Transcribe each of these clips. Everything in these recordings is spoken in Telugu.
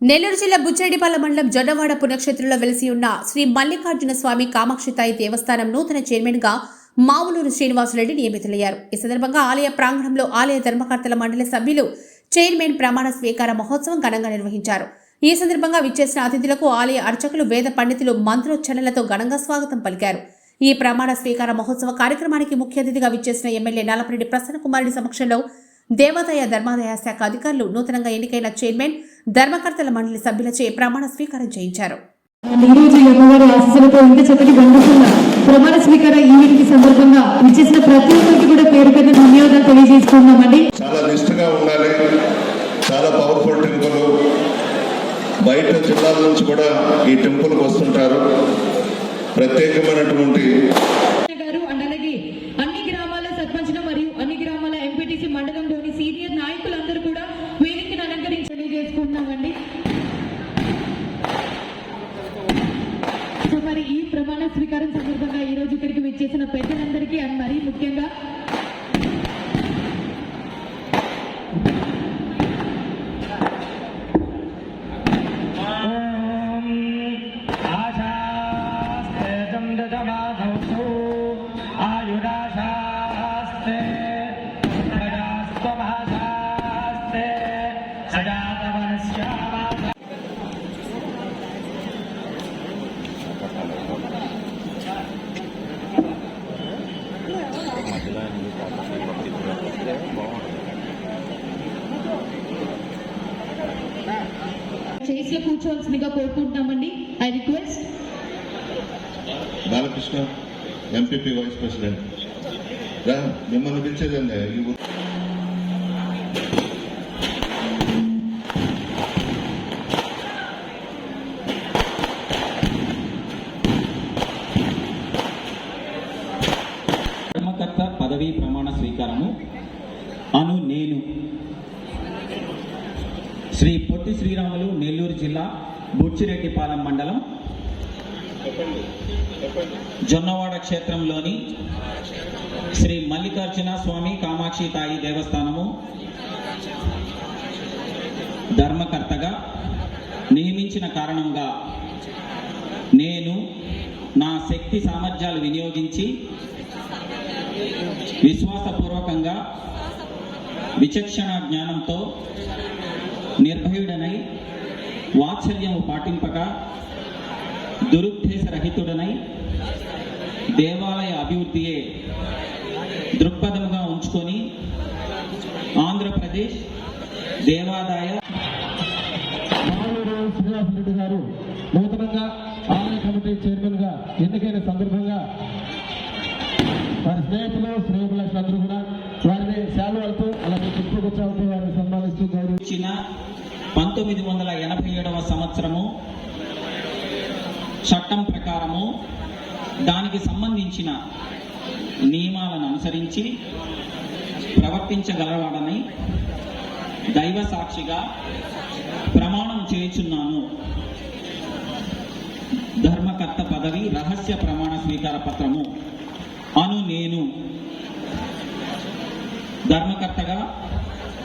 నెల్లూరు జిల్లా బుచ్చేడిపాల మండలం జొన్నవాడ పుణ్యక్షేత్రంలో వెలిసి ఉన్న శ్రీ మల్లికార్జున స్వామి కామాక్షితాయి దేవస్థానం నూతన చైర్మన్గా మావులూరు శ్రీనివాసరెడ్డి నియమితులయ్యారు. ఈ సందర్భంగా ఆలయ ప్రాంగణంలో ఆలయ ధర్మకర్తల మండలి సభ్యులు చైర్మన్ ప్రమాణ స్వీకార మహోత్సవం ఘనంగా నిర్వహించారు. ఈ సందర్భంగా విచ్చేసిన అతిథులకు ఆలయ అర్చకులు వేద పండితులు మంత్రోచ్చరణలతో ఘనంగా స్వాగతం పలికారు. ఈ ప్రమాణ స్వీకార మహోత్సవ కార్యక్రమానికి ముఖ్య అతిథిగా విచ్చేసిన ఎమ్మెల్యే నల్లపరెడ్డి ప్రసన్న కుమారుడి సమక్షంలో దేవాదాయ ధర్మాదాయ శాఖ అధికారులు నూతనంగా ఎన్నికైన చైర్మన్ ధర్మకర్తల మండలి సభ్యులచే ప్రమాణ స్వీకారం చేయించారు. ఈ రోజు అమ్మవారి ఆశీస్సులతో ఇంత చక్కటి వండర్ఫుల్ ప్రమాణ స్వీకార ఈవెంట్కి సందర్భంగా ఇచ్చేసిన ప్రతి ఒక్కరికి కూడా పేరు పేరు ధన్యవాదాలు తెలియజేసుకుందామండి. చాలా నిష్ఠగా ఉండాలి. చాలా పవర్ఫుల్ టెంపుల్ బయట జిల్లాల నుంచి కూడా ఈ టెంపుల్కి వస్తుంటారు. ప్రత్యేకమైనటువంటి చేసిలో కూర్చోవలసిందిగా కోరుకుంటున్నామండి. I request Balakrishna MPP vice president మిమ్మల్ని పిలిచేదండి పొట్టి శ్రీరాములు నెల్లూరు జిల్లా బుచ్చిరెడ్డిపాలెం మండలం జొన్నవాడ క్షేత్రంలోని శ్రీ మల్లికార్జున స్వామి కామాక్షి తాయి దేవస్థానము ధర్మకర్తగా నియమించిన కారణంగా నేను నా శక్తి సామర్థ్యాలు వినియోగించి విశ్వాసపూర్వకంగా విచక్షణ జ్ఞానంతో నిర్భయుడనై వాత్సల్యము పాటింపక దురుద్దేశరహితుడనై దేవాలయ అభివృద్ధియే దృక్పథముగా ఉంచుకొని ఆంధ్రప్రదేశ్ దేవాదాయ పంతొమ్మిది వందల ఎనభై ఏడవ సంవత్సరము చట్టం ప్రకారము దానికి సంబంధించిన నియమాలను అనుసరించి ప్రవర్తించగలవాడని దైవ సాక్షిగా ప్రమాణం చేయుచున్నాను. ధర్మకర్త పదవి రహస్య ప్రమాణ స్వీకార పత్రము అను నేను. ధర్మకర్తగా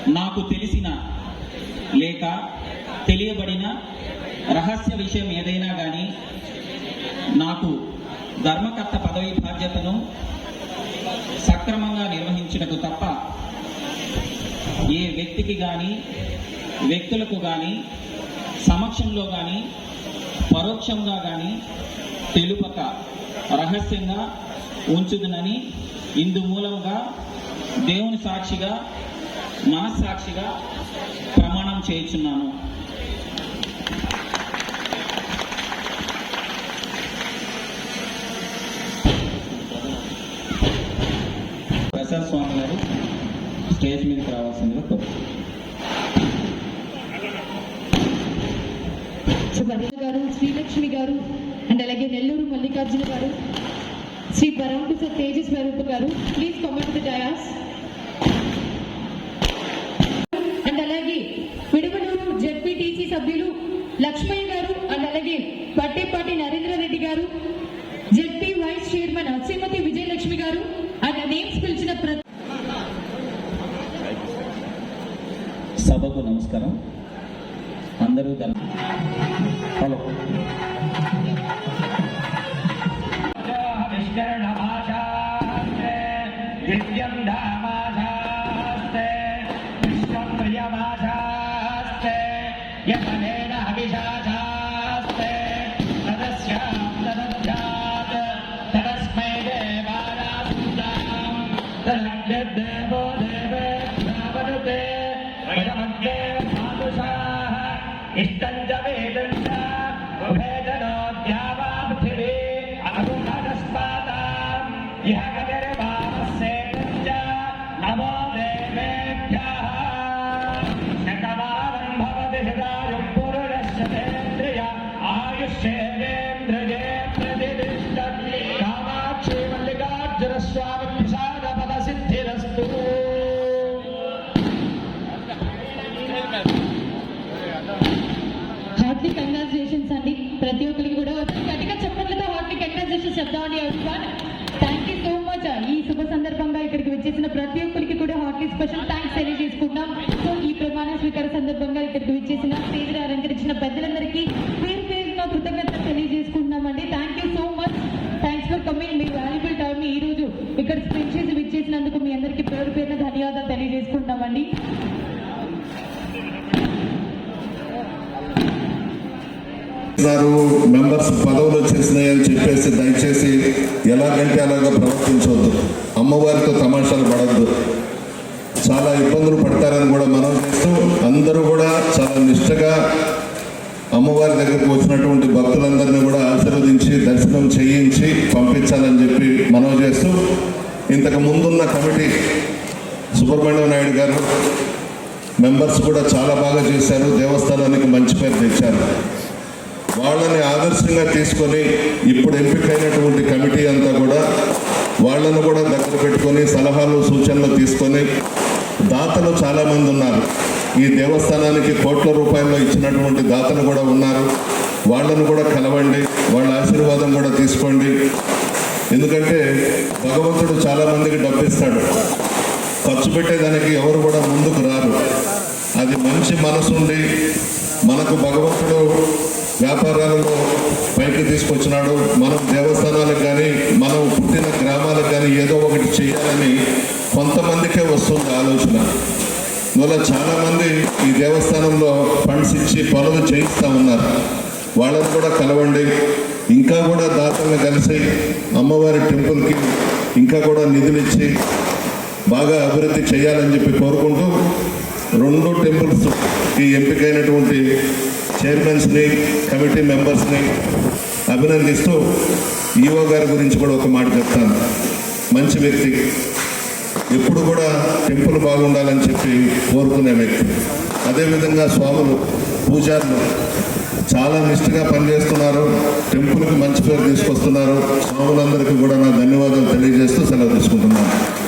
నాకు తెలిసిన లేక తెలియబడిన రహస్య విషయం ఏదైనా కానీ నాకు ధర్మకర్త పదవి బాధ్యతను సక్రమంగా నిర్వహించుటకు తప్ప ఏ వ్యక్తికి కానీ వ్యక్తులకు కానీ సమక్షంలో కానీ పరోక్షంగా కానీ తెలుపక రహస్యంగా ఉంచుదునని ఇందు మూలంగా దేవుని సాక్షిగా మనస్సాక్షిగా ప్రమాణం చేయుచున్నాను. ప్రసాద్ స్వామి గారు. స్టేజ్ మీదకి రావాల్సిందిగా కోరుతున్నాను. గారు శ్రీలక్ష్మి గారు అండ్ అలాగే నెల్లూరు మల్లికార్జున గారు Shri పరమపిస Teja Swaroopa garu please come onto the dais and అలాగే విడవలూరు జెడ్పీటీసీ సభ్యులు లక్ష్మయ్య గారు అండ్ అలాగే Pattepati Narendra Reddy garu ZP vice chairman Shrimati Vijayalakshmi garu and names పిలిచిన ప్రతి సభకు నమస్కారం. అందరూ హలో. están హార్ట్లీ కంగ్రాచులేషన్స్ అండి ప్రతి ఒక్కరికి కూడా గట్టిగా చెప్పట్లతో heartly congratulations చెప్దామండి everyone thank you so much ఈ శుభ సందర్భంగా ఇక్కడికి వచ్చేసిన ప్రతి ఒక్కరికి కూడా హార్ట్లీ స్పెషల్ థ్యాంక్స్ తెలియజేసుకుంటాం సో ఈ ప్రమాణ స్వీకార సందర్భంగా ఇక్కడికి వచ్చేసిన స్టేజ్ అలంకరించిన పెద్దలందరికీ ఉన్నారు మెంబర్స్ పదవులు వచ్చేసినాయి అని చెప్పేసి దయచేసి ఎలాగంటే అలాగా ప్రవర్తించవద్దు. అమ్మవారితో తమాషాలు పడద్దు చాలా ఇబ్బందులు పడతారని కూడా మనం చేస్తూ అందరూ కూడా చాలా నిష్టగా అమ్మవారి దగ్గరకు వచ్చినటువంటి భక్తులందరినీ కూడా ఆశీర్వదించి దర్శనం చేయించి పంపించాలని చెప్పి మనం చేస్తూ ఇంతకు ముందున్న కమిటీ సుబ్రహ్మణ్యం నాయుడు గారు మెంబర్స్ కూడా చాలా బాగా చేశారు. దేవస్థానానికి మంచి పేరు తెచ్చారు. వాళ్ళని ఆదర్శంగా తీసుకొని ఇప్పుడు ఎంపికైనటువంటి కమిటీ అంతా కూడా వాళ్ళను కూడా దగ్గర పెట్టుకొని సలహాలు సూచనలు తీసుకొని దాతలు చాలామంది ఉన్నారు. ఈ దేవస్థానానికి కోట్ల రూపాయల్లో ఇచ్చినటువంటి దాతలు కూడా ఉన్నారు. వాళ్ళను కూడా కలవండి వాళ్ళ ఆశీర్వాదం కూడా తీసుకోండి. ఎందుకంటే భగవంతుడు చాలామందికి డబ్బిస్తాడు. ఖర్చు పెట్టేదానికి ఎవరు కూడా ముందుకు రారు. అది మంచి మనసుండి మనకు భగవంతుడు వ్యాపారాలను పైకి తీసుకొచ్చినాడు. మనం దేవస్థానాలకు కానీ మనం పుట్టిన గ్రామాలకు కానీ ఏదో ఒకటి చేయాలని కొంతమందికే వస్తుంది ఆలోచన. అందువల్ల చాలామంది ఈ దేవస్థానంలో ఫండ్స్ ఇచ్చి పనులు చేయిస్తూ ఉన్నారు. వాళ్ళని కూడా కలవండి. ఇంకా కూడా దాతలను కలిసి అమ్మవారి టెంపుల్కి ఇంకా కూడా నిధులు ఇచ్చి బాగా అభివృద్ధి చేయాలని చెప్పి కోరుకుంటూ రెండు టెంపుల్స్ ఈ ఎంపికైనటువంటి చైర్మన్స్ని కమిటీ మెంబర్స్ని అభినందిస్తూ ఈఓ గారి గురించి కూడా ఒక మాట చెప్తాను. మంచి వ్యక్తి. ఎప్పుడు కూడా టెంపుల్ బాగుండాలని చెప్పి కోరుకునే వ్యక్తి. అదేవిధంగా స్వాములు పూజారులు చాలా నిష్ఠగా పనిచేస్తున్నారు. టెంపుల్కి మంచి పేరు తీసుకొస్తున్నారు. స్వాములందరికీ కూడా నా ధన్యవాదాలు తెలియజేస్తూ సెలవు తీసుకుంటున్నాను.